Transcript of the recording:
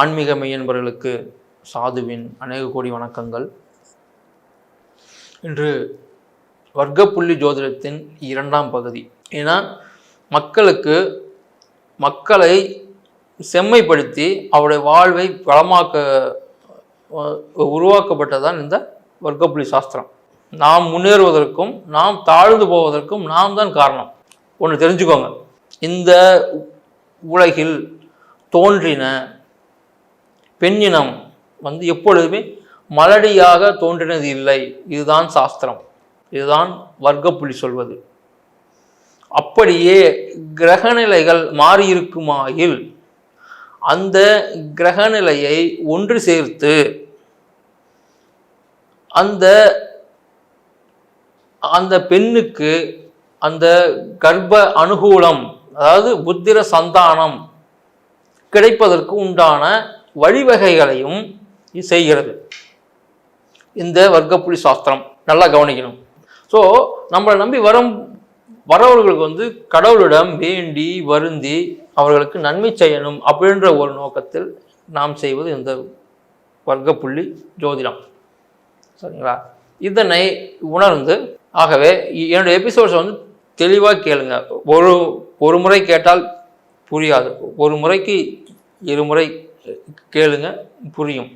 ஆன்மீக மெய்யன்பர்களுக்கு சாதுவின் அநேக கோடி வணக்கங்கள். இன்று வர்க்கப்புள்ளி ஜோதிடத்தின் இரண்டாம் பகுதி. ஏன்னா மக்களுக்கு மக்களை செம்மைப்படுத்தி அவருடைய வாழ்வை வளமாக்க உருவாக்கப்பட்டதான் இந்த வர்க்கப்புள்ளி சாஸ்திரம். நாம் முன்னேறுவதற்கும் நாம் தாழ்ந்து போவதற்கும் நாம் தான் காரணம். ஒன்று தெரிஞ்சுக்கோங்க. இந்த உலகில் தோன்றின பெண்ணினம் வந்து எப்பொழுதுமே மலடியாக தோன்றினது இல்லை. இதுதான் சாஸ்திரம். இதுதான் வர்க்கப்புள்ளி சொல்வது. அப்படியே கிரகநிலைகள் மாறியிருக்குமாயில் அந்த கிரகநிலையை ஒன்று சேர்த்து அந்த அந்த பெண்ணுக்கு அந்த கர்ப்ப அனுகூலம் அதாவது புத்திர சந்தானம் கிடைப்பதற்கு உண்டான வழிவகைகளையும் செய்கிறது. இந்த வர்க்கப்புலி சாஸ்திரம் நல்லா கவனிக்கணும். ஸோ நம்மளை நம்பி வரும் வரவர்களுக்கு வந்து கடவுளிடம் வேண்டி வருந்தி அவர்களுக்கு நன்மை செய்யணும் அப்படின்ற ஒரு நோக்கத்தில் நாம் செய்வது இந்த வர்க்கப்புள்ளி ஜோதிடம். சரிங்களா? இதனை உணர்ந்து ஆகவே என்னுடைய எபிசோட்ஸை வந்து தெளிவாக கேளுங்க. ஒரு ஒரு முறை கேட்டால் புரியாது. ஒரு முறைக்கு இருமுறை கேளுங்க புரியும்.